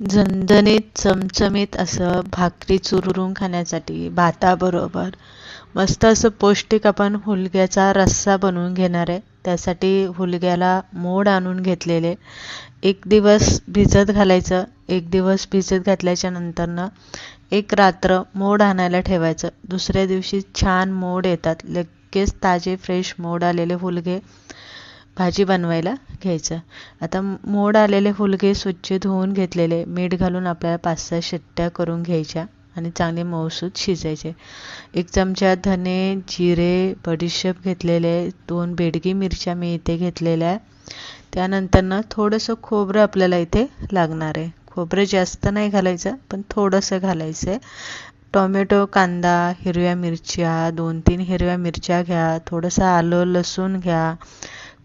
झणझणीत चमचमीत असं भाकरी चुरून खाण्यासाठी भाताबरोबर मस्त असं पौष्टिक आपण हुलग्याचा रस्सा बनवून घेणार आहे. त्यासाठी हुलग्याला मोड आणून घेतलेले. एक दिवस भिजत घालायचं एक दिवस भिजत घातल्याच्या नंतरनं एक रात्र मोड आणायला ठेवायचं. दुसऱ्या दिवशी छान मोड येतात. लगेच ताजे फ्रेश मोड आलेले हुलगे भाजी बनवायला घ्यायचं. आता मोड आलेले फुलके स्वच्छ धुवून घेतलेले मीठ घालून आपल्याला पाच सहा शिट्ट्या करून घ्यायच्या आणि चांगले मऊसूद शिजायचे. एक चमचा धने जिरे बडीशेप घेतलेले दोन बेडगी मिरच्या मी इथे घेतलेल्या आहे त्यानंतरनं थोडंसं खोबरं आपल्याला इथे लागणार आहे. खोबरं जास्त नाही घालायचं पण थोडंसं घालायचं आहे. टोमॅटो कांदा हिरव्या मिरच्या दोन तीन हिरव्या मिरच्या घ्या थोडंसं आलं लसूण घ्या.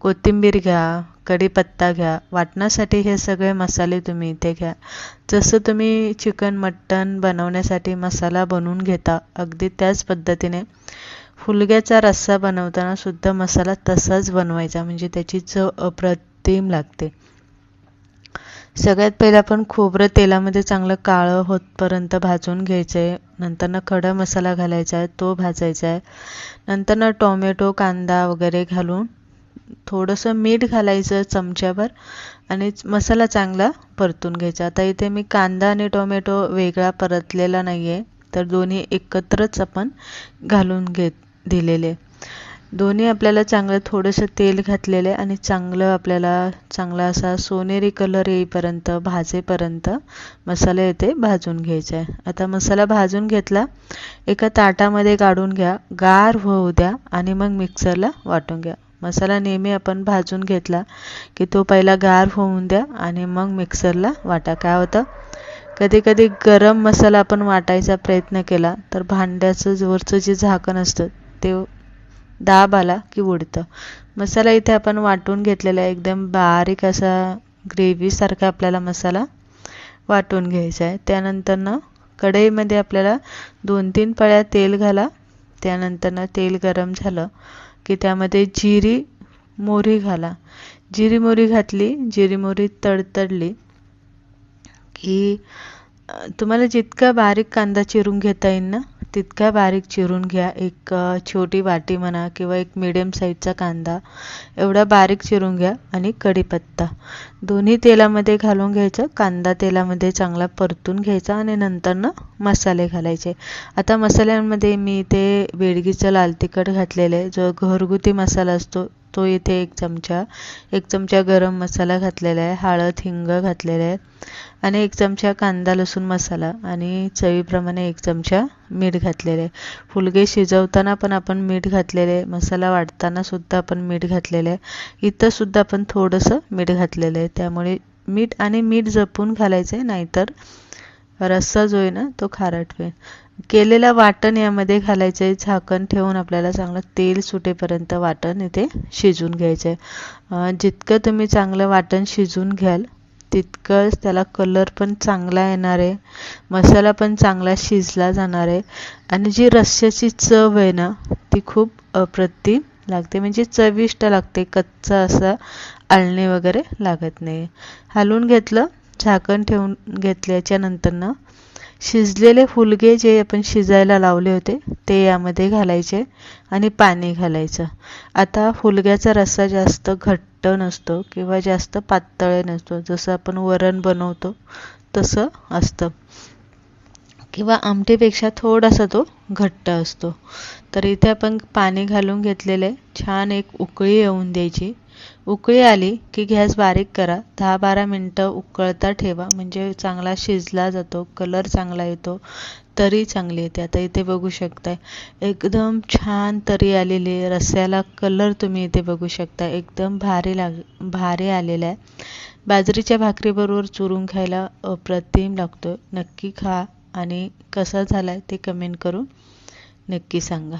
कोथिंबीर घ्या कढीपत्ता घ्या वाटण्यासाठी हे सगळे मसाले तुम्ही इथे घ्या. जसं तुम्ही चिकन मटन बनवण्यासाठी मसाला बनवून घेता अगदी त्याच पद्धतीने. फुलग्याचा रस्सा बनवताना सुद्धा मसाला तसाच बनवायचा म्हणजे त्याची चव अप्रतिम लागते. सगळ्यात पहिलं आपण खोबरं तेलामध्ये चांगलं काळं होतपर्यंत भाजून घ्यायचं आहे नंतरनं खडा मसाला घालायचा आहे तो भाजायचा आहे. नंतरनं टोमॅटो कांदा वगैरे घालून थोडंसं मीठ घालायचं चमच्यावर आणि मसाला चांगला परतून घ्यायचा. आता इथे मी कांदा आणि टोमॅटो वेगळा परतलेला नाही आहे तर दोन्ही एकत्रच आपण घालून घेत दिलेले. दोन्ही आपल्याला चांगलं थोडंसं तेल घातलेलं आणि चांगलं आपल्याला चांगला असा सोनेरी कलर येईपर्यंत भाजेपर्यंत मसाला येथे भाजून घ्यायचा आहे. आता मसाला भाजून घेतला एका ताटामध्ये काढून घ्या गार होऊ द्या आणि मग मिक्सरला वाटून घ्या. मसाला नेहमी आपण भाजून घेतला की तो पहिला गार होऊन द्या आणि मग मिक्सरला वाटा. काय होतं? कधी कधी गरम मसाला आपण वाटायचा प्रयत्न केला तर भांड्याचं वरचं जे झाकण असतं ते दाब आला की उडतं. मसाला इथे आपण वाटून घेतलेला आहे. एकदम बारीक असा ग्रेव्हीसारखा आपल्याला मसाला वाटून घ्यायचा आहे. त्यानंतरनं कढईमध्ये आपल्याला दोन तीन पळ्या तेल घाला. त्यानंतरनं तेल गरम झालं. की त्यामध्ये जिरी मोहरी घाला. जिरी मोहरी घातली जिरी मोहरी तडतडली की तुम्हाला जितका बारीक कांदा चिरून घेता येईल ना तितक्या बारीक चिरून घ्या. एक छोटी वाटी म्हणा किंवा एक मिडियम साईजचा कांदा. एवढा बारीक चिरून घ्या आणि कढीपत्ता. दोन्ही तेलामध्ये घालून घ्यायचं. कांदा तेलामध्ये चांगला परतून घ्यायचा आणि नंतरनं मसाले घालायचे. आता मसाल्यांमध्ये मी ते वेडगीचं लाल तिखट घातलेलं आहे. जो घरगुती मसाला असतो तो इथे एक चमचा एक चमचा गरम मसाला घातलेला आहे हळद हिंग घातलेले आहे आणि एक चमचा कांदा लसूण मसाला आणि चवीप्रमाणे एक चमचा मीठ घातलेले आहे. फुलगे शिजवताना पण आपण मीठ घातलेले आहे. मसाला वाटताना सुद्धा आपण मीठ घातलेलं आहे. इथं सुद्धा आपण थोडंसं मीठ घातलेलं आहे. त्यामुळे मीठ आणि मीठ जपून घालायचं आहे नाहीतर रस्सा जो आहे ना तो खारट होईल. केलेलं वाटण यामध्ये घालायचं आहे झाकण ठेवून आपल्याला चांगलं तेल सुटेपर्यंत वाटण इथे शिजून घ्यायचं आहे. जितकं तुम्ही चांगलं वाटण शिजून घ्याल तितकंच त्याला कलर पण चांगला येणार आहे. मसाला पण चांगला शिजला जाणार आहे. आणि जी रस्स्याची चव आहे ना ती खूप अप्रतिम लागते. म्हणजे चविष्ट लागते कच्चा असा आळणे वगैरे लागत नाही. हलवून घेतलं झाकण ठेवून घेतल्याच्या नंतरनं शिजलेले फुलगे जे आपण शिजायला लावले होते ते यामध्ये घालायचे आणि पाणी घालायचं. आता फुलग्याचा रस्सा जास्त घट्ट नसतो किंवा जास्त पातळ नसतो. जसं आपण वरण बनवतो तसं असतं. किंवा आमटीपेक्षा थोडासा तो घट्ट असतो. तर इथे आपण पाणी घालून घेतलेले छान एक उकळी येऊन द्यायची. उकळी आली की गॅस बारीक करा. दहा बारा मिनटं उकळता ठेवा. म्हणजे चांगला शिजला जातो कलर चांगला येतो तरी चांगली येते. आता इथे बघू शकताय. एकदम छान तरी आलेली आहे. रस्स्याला कलर तुम्ही इथे बघू शकता एकदम भारी लाग भारी आलेला आहे. बाजरीच्या भाकरीबरोबर चुरून खायला अप्रतिम लागतो नक्की खा. आणि कसा झाला आहे ते कमेंट करून नक्की सांगा.